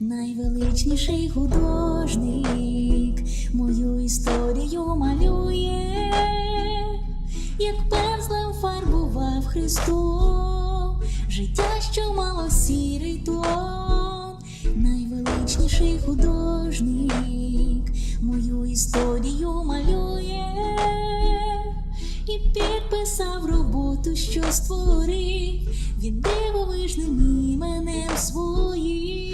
найвеличніший художник мою історію малює, як пензлем фарбував Христом, життя, що мало сірий тон, найвеличніший художник мою історію малює і підписав роботу, що створив. Він дивовижним іменем своїм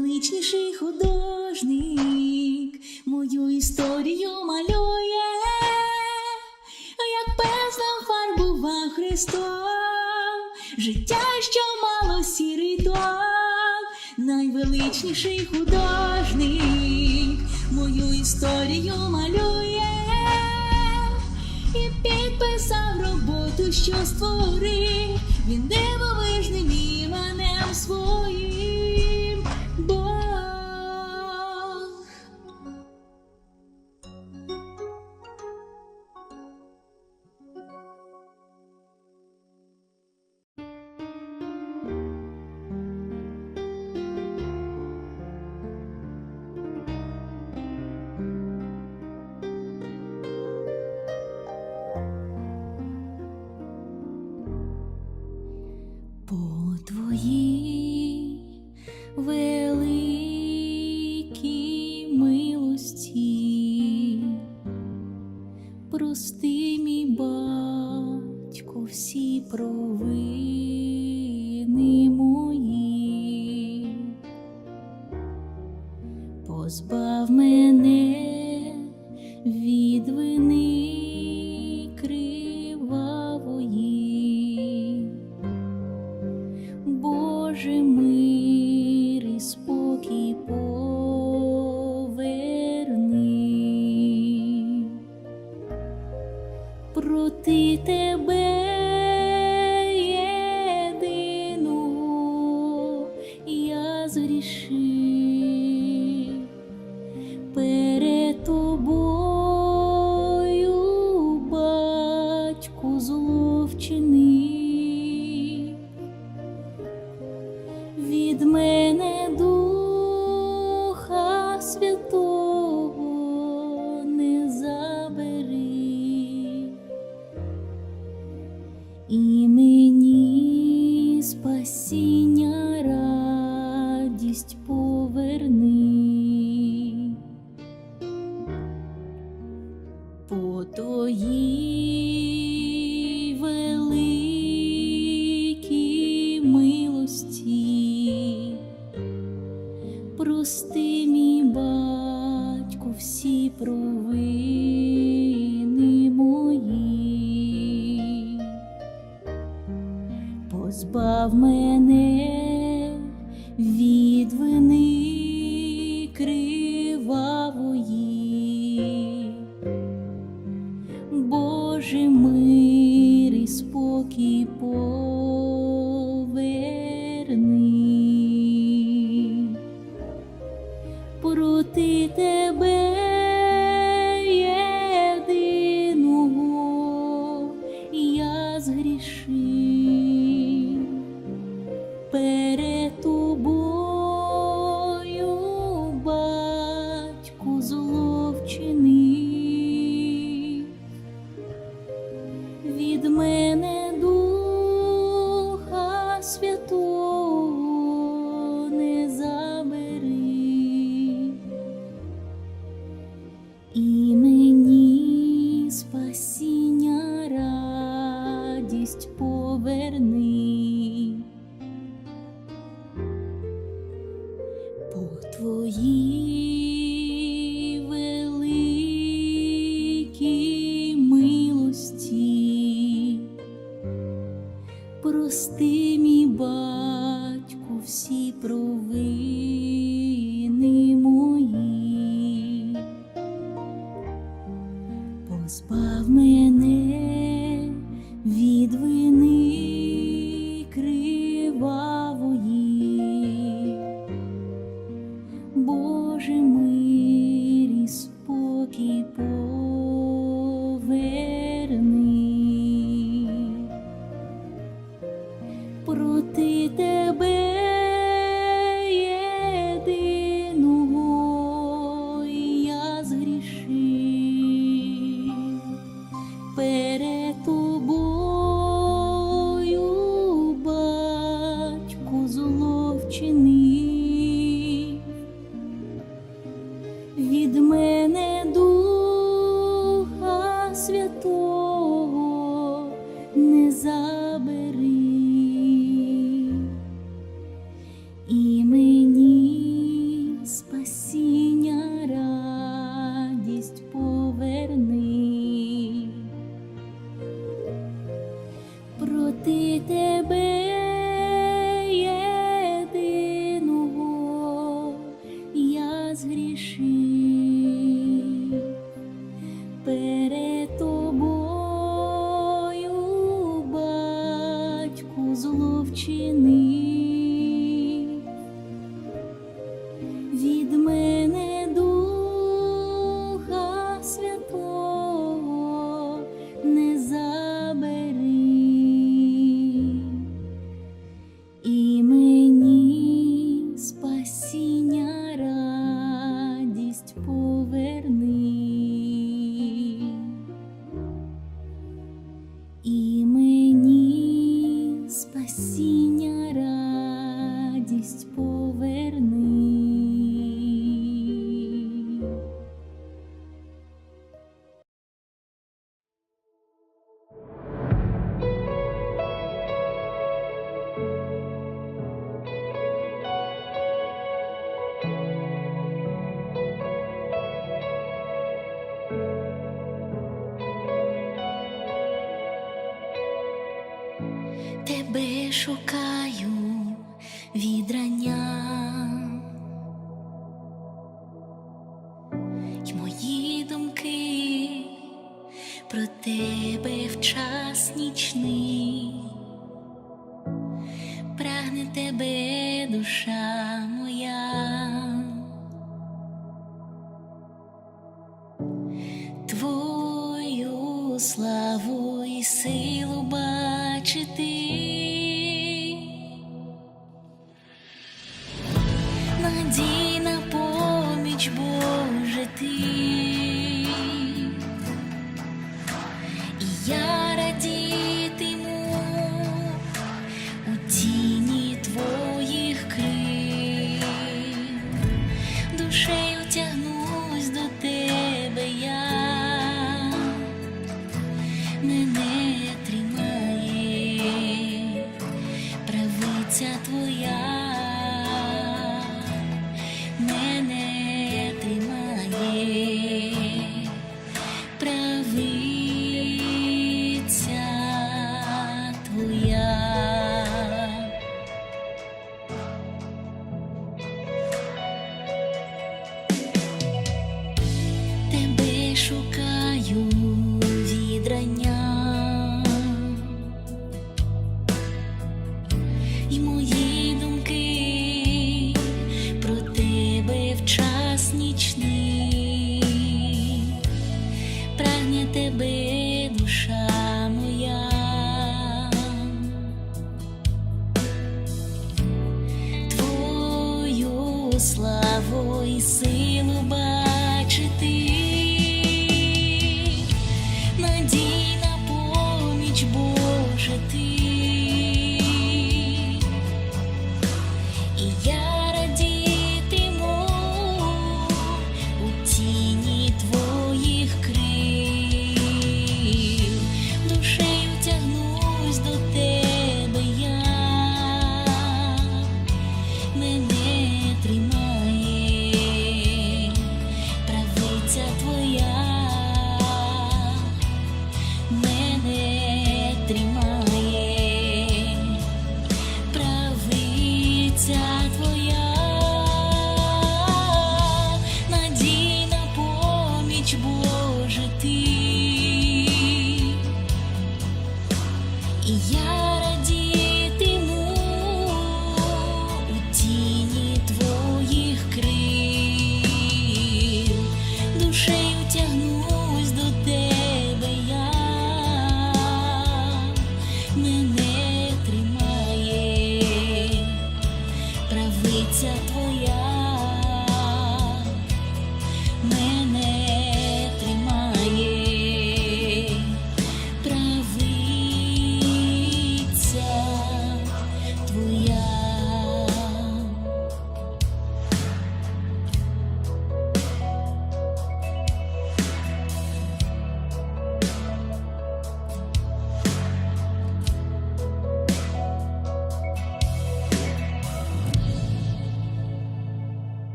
Найвеличніший художник мою історію малює, як пензлем фарбував Христом, життя, що мало сірий тон, найвеличніший художник мою історію малює. І підписав роботу, що створив. Він дивовижним іменем своїм разрешит. провини мої, позбав мене. знайти тебе. Твою славу і силу бачити.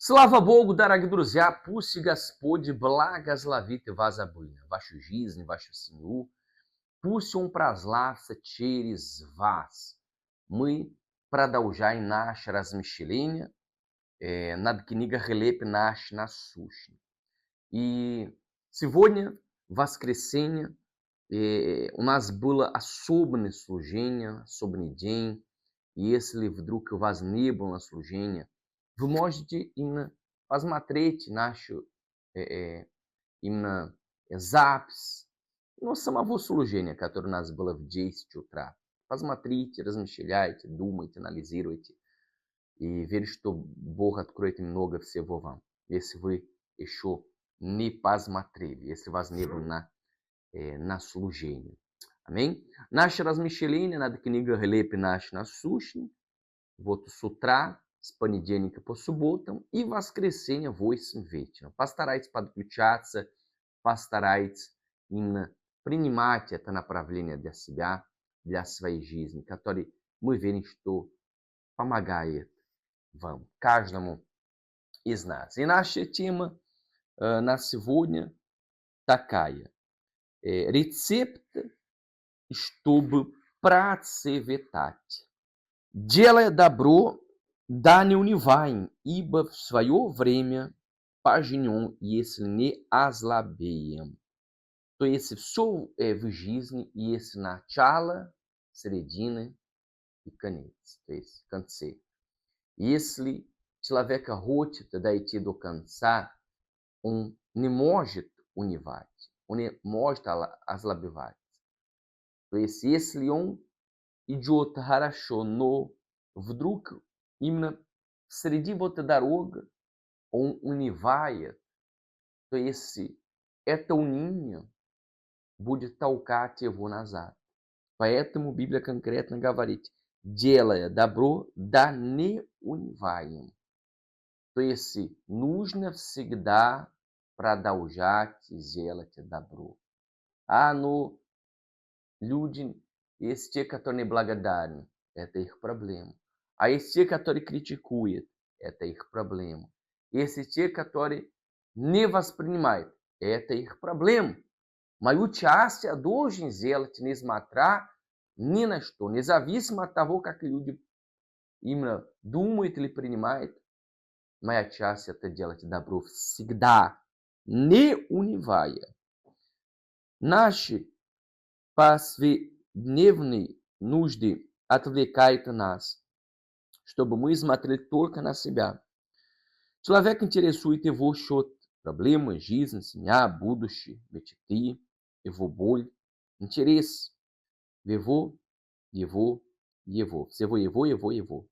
Слава Богу, дорогі друзі, пусть Господь благословит вас обоих, вашу жизнь, вашу семью. Пусть Он прославится через вас. Мы продолжаем наше размышление э, над книгой Хлеб наш насущный. И сегодня, в воскресенье, э, у нас было особенное служение, особенный день. И если вдруг у вас не было служения, вы можете именно посмотреть нашу э, э, именно запись ну, самого служения, которое у нас было в 10 утра. Посмотрите, размышляйте, думайте, анализируйте. И верю, что Бог откроет много всего вам, если вы еще не посмотрели, если вас не было на, э, на служении. Аминь. Наше размышление над книгой Глеб наш насущный. Вот с утра с понедельника по субботам и воскресенье в 8 вечера. Постарайтесь подключаться, постарайтесь именно принимать это направление для себя, для своей жизни, который мы верим, что помогает вам, каждому из нас. И наша тема э, на сегодня такая. Э, рецепт, чтобы процветать. Делая добро, да не унываем, ибо в свое время пожнем, если не ослабеем. То есть все в жизни есть начало, середина и конец, то есть конце. Если человек хочет дойти до конца, он не может унывать, он не может ослабевать. То есть если он идет хорошо, но вдруг именно среди вот дорога он унывает, то есть это уныние будет толкать его назад. Поэтому Библия конкретно говорит, делая добро, да не унываем. То есть нужно всегда продолжать делать добро. А ну, люди, есть те, которые неблагодарны, это их проблема. А есть те, которые критикуют, это их проблема. Есть те, которые не воспринимают, это их проблема. Мое участие должен сделать, несмотря ни на что, независимо от того, как люди именно думают или принимают. Моя часть это делать добро всегда, не унывая. Наши повседневные нужды отвлекают нас, чтобы мы смотрели только на себя. Человек интересует его счет проблемы, жизнь, семья, будущее, мечты, его боль, интерес в его, его, его, всего его, его, его.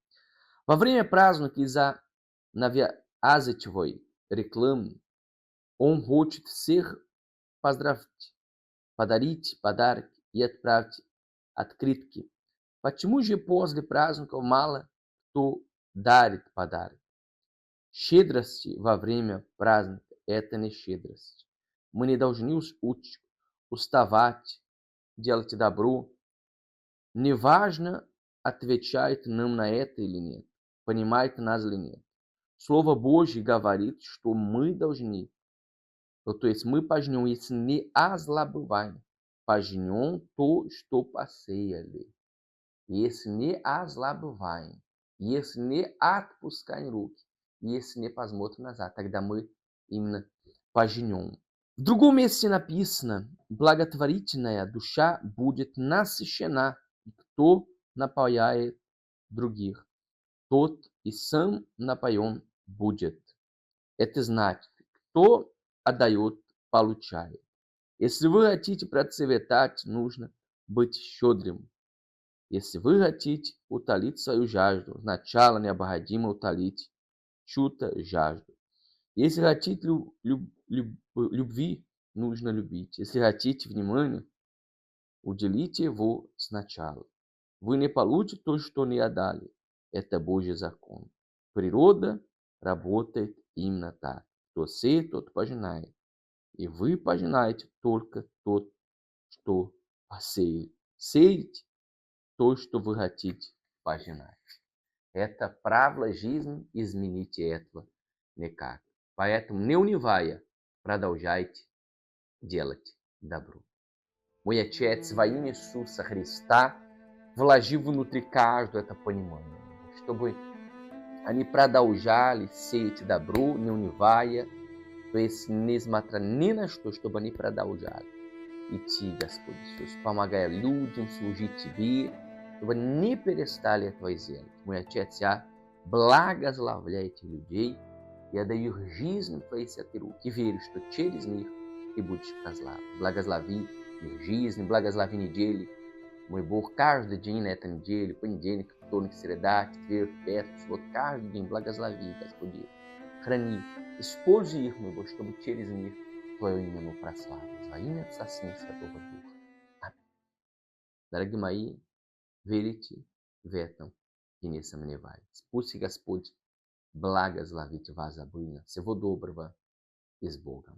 Во время праздника из-за навязчивой рекламы он хочет всех поздравить, подарить подарки и отправить открытки. Почему же после праздников мало кто дарит подарок? Щедрости во время праздника – это не щедрость. Мы не должны ус- уч- уставать делать добро. Неважно, отвечает нам на это или нет, понимает нас или нет. Слово Божье говорит, что мы должны, ну, то есть мы пожнем, если не озлобываем, пожнем то, что посеяли. Если не озлобываем, Если не отпускаем руки, если не посмотрим назад, тогда мы именно пожнем. В другом месте написано, благотворительная душа будет насыщена, и кто напояет других, тот и сам напоен будет. Это значит, кто отдает, получает. Если вы хотите процветать, нужно быть щедрым. Если вы хотите утолить свою жажду, сначала необходимо утолить чью-то жажду. Если хотите лю- люб- люб- любви, нужно любить. Если хотите внимания, уделите его сначала. Вы не получите то, что не отдали. Это Божий закон. Природа работает именно так. Кто сеет, тот пожинает. И вы пожинаете только тот, что посеет. Сеете то, что вы хотите пожинать. Это правило жизни, измените этого никак. Поэтому не унывая, продолжайте делать добро. Мой Отец во имя Иисуса Христа вложил внутри каждого это понимание, чтобы они продолжали сеять добро, не унывая, то есть несмотря ни на что, чтобы они продолжали идти, Господь Иисус, помогая людям служить Тебе, чтобы не перестали этого делать. Мой Отец, я благословляю этих людей, я даю их жизнь в Твои святые руки и верю, что через них Ты будешь прославлен. Благослови их жизнь, благослови недели. Мой Бог, каждый день на этой неделе, понедельник, вторник, среда, четверг, пятница, вот каждый день благослови, Господи. Храни, используй их, мой Бог, чтобы через них Твое имя мы прославили. Во имя Отца, Сына и Святого Духа. Аминь. Дорогие мои, verit vetam inessa manevares. Pusi Gospod blagas lavit vaza bruna. se vodobrva esbogam.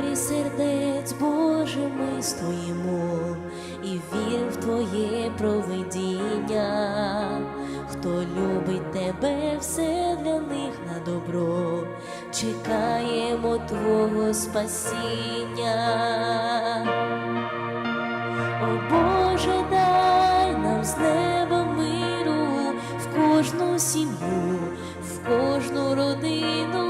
Покорі сердець Боже ми стоїмо і вір в Твоє провидіння. Хто любить тебе, все для них на добро, чекаємо Твого спасіння. О Боже, дай нам з неба миру в кожну сім'ю, в кожну родину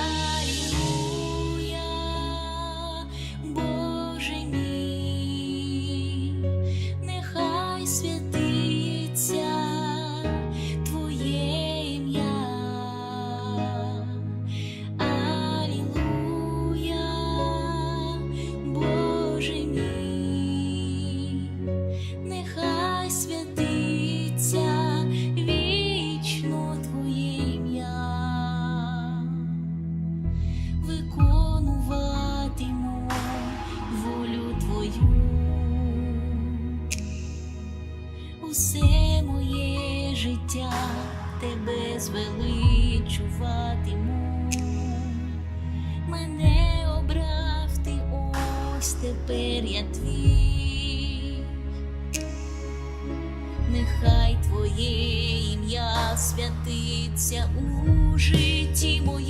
Звеличуватиму. Мене обрав ти ось тепер я твій. Нехай твоє ім'я святиться у житті моєму.